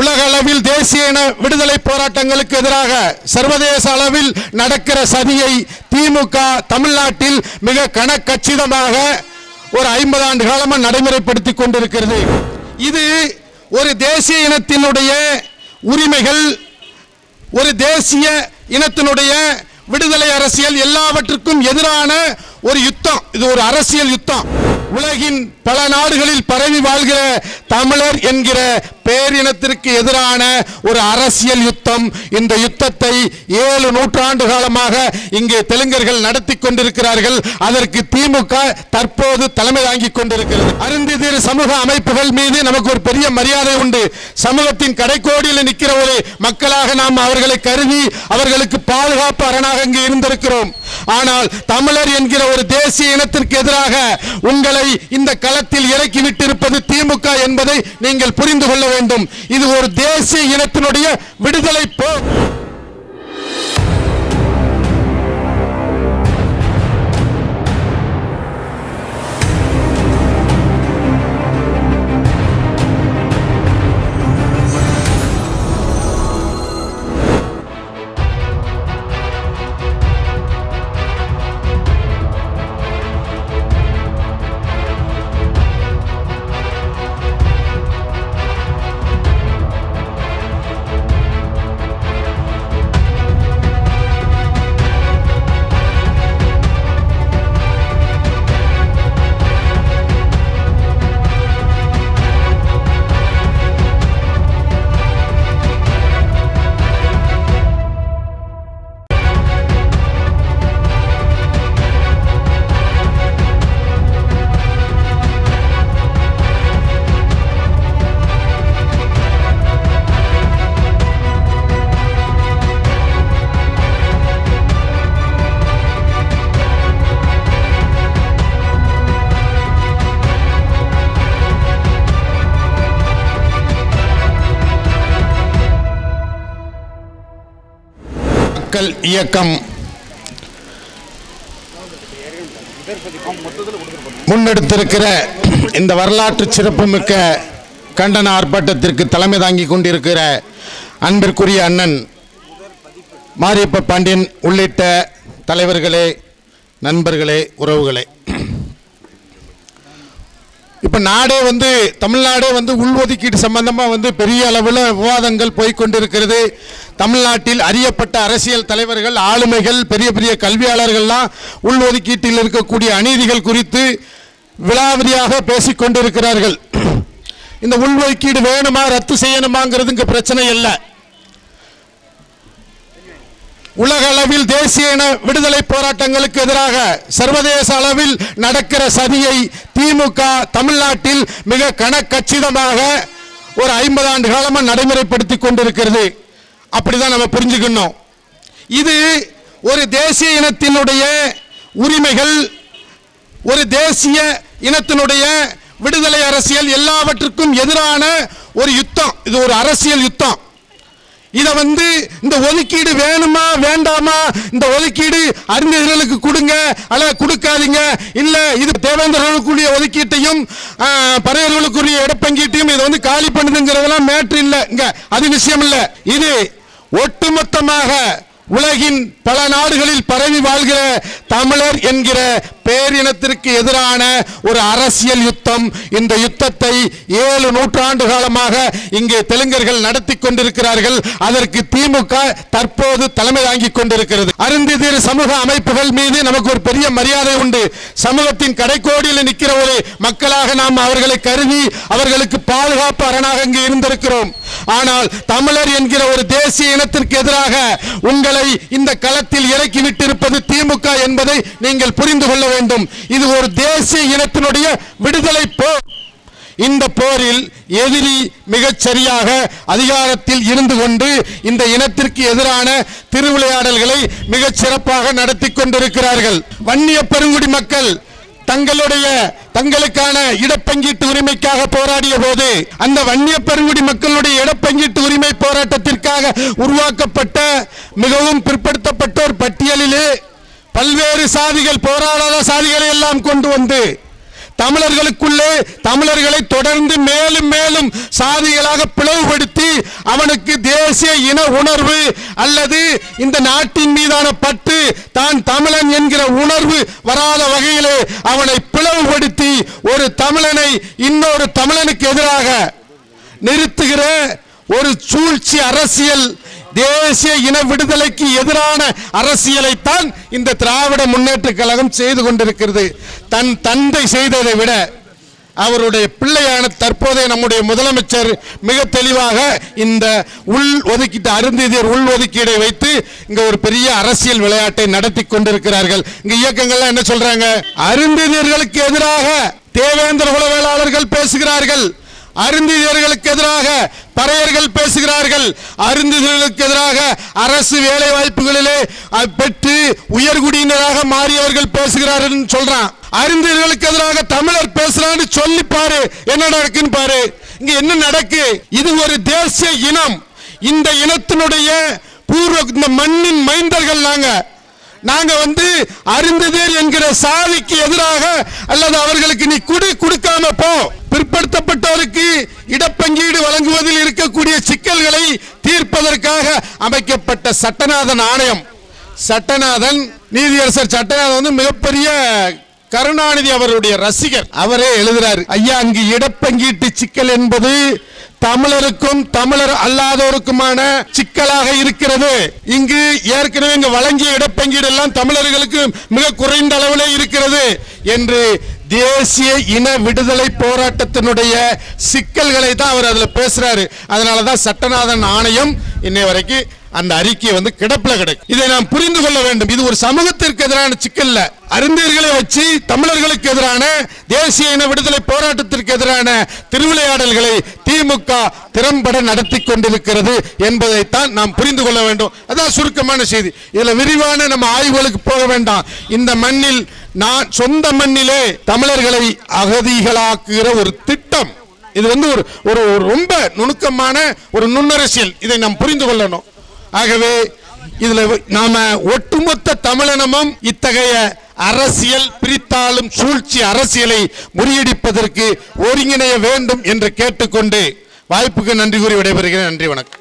உலக அளவில் தேசிய இன விடுதலை போராட்டங்களுக்கு எதிராக சர்வதேச அளவில் நடக்கிற சதியை திமுக தமிழ்நாட்டில் மிக கணக்கச்சிதமாக ஒரு ஐம்பது ஆண்டு காலமாக நடைமுறைப்படுத்தி கொண்டிருக்கிறது. இது ஒரு தேசிய இனத்தினுடைய உரிமைகள் ஒரு தேசிய இனத்தினுடைய விடுதலை அரசியல் எல்லாவற்றுக்கும் எதிரான ஒரு யுத்தம். இது ஒரு அரசியல் யுத்தம். உலகின் பல நாடுகளில் பரவி வாழ்கிற தமிழர் என்கிற பேரினத்திற்கு எதிரான ஒரு அரசியல் யுத்தம். இந்த யுத்தத்தை ஏழு நூற்றாண்டு காலமாக இங்கே தெலுங்கர்கள் நடத்தி கொண்டிருக்கிறார்கள். அதற்கு திமுக தற்போது தலைமை தாங்கிக் கொண்டிருக்கிறது. அருந்திதீர் சமூக அமைப்புகள் மீது நமக்கு ஒரு பெரிய மரியாதை உண்டு. சமூகத்தின் கடைக்கோடியில் நிற்கிற ஒரு மக்களாக நாம் அவர்களை கருதி அவர்களுக்கு பாதுகாப்பு அரணாக இங்கு இருந்திருக்கிறோம். ஆனால் தமிழர் என்கிற ஒரு தேசிய இனத்திற்கு எதிராக உங்களை இந்த களத்தில் இறக்கி விட்டிருப்பது திமுக என்பதை நீங்கள் புரிந்து கொள்ள வேண்டும். வேண்டும். இது ஒரு தேசிய இனத்தினுடைய விடுதலை போர். மக்கள் இயக்கம். முன்னெடுத்திருக்கிற இந்த வரலாற்று சிறப்புமிக்க கண்டன ஆர்ப்பாட்டத்திற்கு தலைமை தாங்கி கொண்டிருக்கிற அன்பிற்குரிய அண்ணன் மாரியப்ப பாண்டியன் உள்ளிட்ட தலைவர்களே நண்பர்களே உறவுகளே. இப்போ நாடே வந்து தமிழ்நாடே வந்து உள்ஒதுக்கீடு சம்பந்தமாக வந்து பெரிய அளவில் விவாதங்கள் போய்கொண்டிருக்கிறது தமிழ்நாட்டில் அறியப்பட்ட அரசியல் தலைவர்கள் ஆளுமைகள் பெரிய பெரிய கல்வியாளர்கள்லாம் உள்ஒதுக்கீட்டில் இருக்கக்கூடிய அநீதிகள் குறித்து விலாவரியாக பேசிக் கொண்டிருக்கிறார்கள் இந்த உள்ஒதுக்கீடு வேணுமா ரத்து செய்யணுமாங்கிறது இங்கே பிரச்சனை இல்லை. உலக அளவில் தேசிய இன விடுதலை போராட்டங்களுக்கு எதிராக சர்வதேச அளவில் நடக்கிற சதியை திமுக தமிழ்நாட்டில் மிக கணக்கச்சிதமாக ஒரு ஐம்பது ஆண்டு காலமாக நடைமுறைப்படுத்தி கொண்டிருக்கிறது. அப்படிதான் நம்ம புரிஞ்சுக்கணும். இது ஒரு தேசிய இனத்தினுடைய உரிமைகள் ஒரு தேசிய இனத்தினுடைய விடுதலை அரசியல் எல்லாவற்றுக்கும் எதிரான ஒரு யுத்தம். இது ஒரு அரசியல் யுத்தம். இதை வந்து இந்த ஒதுக்கீடு வேணுமா வேண்டாமா? இந்த ஒதுக்கீடு அறிஞர்களுக்கு கொடுங்க அல்ல கொடுக்காதீங்க. இல்லை இது தேவேந்திரர்களுக்குரிய ஒதுக்கீட்டையும் பறையர்களுக்குரிய இடப்பங்கீட்டையும் இதை வந்து காலி பண்ணுதுங்கிறதெல்லாம் மேட்ரு இல்லை. இங்க அது விஷயம் இல்லை. இது ஒட்டுமொத்தமாக உலகின் பல நாடுகளில் பரவி வாழ்கிற தமிழர் என்கிற பேரினத்திற்கு எதிரான ஒரு அரசியல் யுத்தம். இந்த யுத்தத்தை ஏழு நூற்றாண்டு காலமாக இங்கே தெலுங்கர்கள் நடத்தி கொண்டிருக்கிறார்கள். அதற்கு திமுக தற்போது தலைமை தாங்கிக் கொண்டிருக்கிறது. அருந்திதீர் சமூக அமைப்புகள் மீது நமக்கு ஒரு பெரிய மரியாதை உண்டு. சமூகத்தின் கடைக்கோடியில் நிற்கிற ஒரு மக்களாக நாம் அவர்களை கருதி அவர்களுக்கு பாதுகாப்பு அரணாக இங்கு இருந்திருக்கிறோம். ஆனால் தமிழர் என்கிற ஒரு தேசிய இனத்திற்கு எதிராக உங்களை இந்த களத்தில் இறக்கி விட்டிருப்பது திமுக என்பது நீங்கள் புரிந்து கொள்ள வேண்டும். இது ஒரு தேசிய இனத்தினுடைய விடுதலை போர். இந்த போரில் எதிரி மிகச் சரியாக அதிகாரத்தில் இருந்து கொண்டு இந்த இனத்திற்கு எதிரான திருவிளையாடல்களை மிகச் சிறப்பாக நடத்தி கொண்டிருக்கிறார்கள். வன்னிய பெருங்குடி மக்கள் தங்களுடைய தங்களுக்கான இடப்பங்கீட்டு உரிமைக்காக போராடிய போது அந்த வன்னிய பெருங்குடி மக்களுடைய இடப்பங்கீட்டு உரிமை போராட்டத்திற்காக உருவாக்கப்பட்ட மிகவும் பிற்படுத்த பல்வேறு சாதிகள் போராடாத சாதிகளை எல்லாம் கொண்டு வந்து தமிழர்களுக்குள்ளே தமிழர்களை தொடர்ந்து மேலும் மேலும் சாதிகளாக பிளவுபடுத்தி அவனுக்கு தேசிய இன உணர்வு அல்லது இந்த நாட்டின் மீதான பற்று தான் தமிழன் என்கிற உணர்வு வராத வகையிலே அவனை பிளவுபடுத்தி ஒரு தமிழனை இன்னொரு தமிழனுக்கு எதிராக நிறுத்துகிற ஒரு சூழ்ச்சி அரசியல் தேசிய இன விடுதலைக்கு எதிரான அரசியலைத்தான் இந்த திராவிட முன்னேற்ற கழகம் செய்து கொண்டிருக்கிறது. தன் தந்தை செய்ததை விட அவருடைய பிள்ளையான தற்போதைய நம்முடைய முதலமைச்சர் மிக தெளிவாக இந்த உள் ஒதுக்கீட்டு அருந்ததியர் உள் ஒதுக்கீடை வைத்து இங்க ஒரு பெரிய அரசியல் விளையாட்டை நடத்தி கொண்டிருக்கிறார்கள். இங்க இயக்கங்கள்லாம் என்ன சொல்றாங்க? அருந்ததியர்களுக்கு எதிராக தேவேந்திர உளவியலாளர்கள் பேசுகிறார்கள். அருந்திதர்களுக்கு எதிராக பறையர்கள் பேசுகிறார்கள். அருந்திதர்களுக்கு எதிராக அரசு வேலை வாய்ப்புகளிலே பெற்று உயர்குடியினராக மாறியவர்கள் பேசுகிறார்கள் சொல்றான். அருந்திதர்களுக்கு எதிராக தமிழர் பேசுறான்னு சொல்லி பாரு என்ன நடக்குன்னு பாரு. இங்க என்ன நடக்கு? இது ஒரு தேசிய இனம். இந்த இனத்தினுடைய பூர்வ இந்த மண்ணின் மைந்தர்கள் நாங்கள் நாங்க வந்து அருந்ததேர் என்கிற சாதிக்கு எதிராக அல்லது அவர்களுக்கு நீ குடி கொடுக்காம போ. பிற்படுத்தப்பட்டவருக்கு இடப்பங்கீடு வழங்குவதில் இருக்கக்கூடிய சிக்கல்களை தீர்ப்பதற்காக அமைக்கப்பட்ட சட்டநாதன் ஆணையம். சட்டநாதன் நீதியரசர் சட்டநாதன் வந்து மிகப்பெரிய கருணாநிதி அவருடைய ரசிகர். அவரே எழுதுறாரு ஐயா அங்கு இடப்பங்கீட்டு சிக்கல் என்பது தமிழருக்கும் தமிழர் அல்லாதோருக்குமான சிக்கலாக இருக்கிறது. இங்கு ஏற்கனவே இங்கு வழங்கிய இடப்பங்கீடு எல்லாம் தமிழர்களுக்கு மிக குறைந்த அளவிலே இருக்கிறது என்று தேசிய இன விடுதலை போராட்டத்தினுடைய சிக்கல்களை தான் அவர் அதுல பேசுறாரு. அதனால தான் சட்டநாதன் ஆணையம் இன்னை வரைக்கும் அந்த அறிக்கை வந்து கிடப்பில கிடக்கு. இதை நாம் புரிந்து கொள்ள வேண்டும். இது ஒரு சமூகத்திற்கு எதிரான சிக்கல்ல இல்ல. அறிஞர்களை வச்சு தமிழர்களுக்கு எதிரான தேசிய இன விடுதலை போராட்டத்திற்கு எதிரான திருவிளையாடல்களை திமுக திறம்பட நடத்தி கொண்டிருக்கிறது என்பதைத்தான் நாம் புரிந்து கொள்ள வேண்டும். அதான் சுருக்கமான செய்தி. இதுல விரிவான நம்ம ஆய்வுகளுக்கு போக வேண்டாம். இந்த மண்ணில் நான் சொந்த மண்ணிலே தமிழர்களை அகதிகளாக்குகிற ஒரு திட்டம். இது வந்து ஒரு ஒரு ரொம்ப நுணுக்கமான ஒரு நுண்ணரசியல். இதை நாம் புரிந்து கொள்ளணும். ஆகவே இதுல நாம ஒட்டுமொத்த தமிழினமும் இத்தகைய அரசியல் பிரித்தாளும் சூழ்ச்சி அரசியலை முறியடிப்பதற்கு ஒருங்கிணைய வேண்டும் என்று கேட்டுக்கொண்டு வாய்ப்புக்கு நன்றி கூறி விடைபெறுகிறேன். நன்றி வணக்கம்.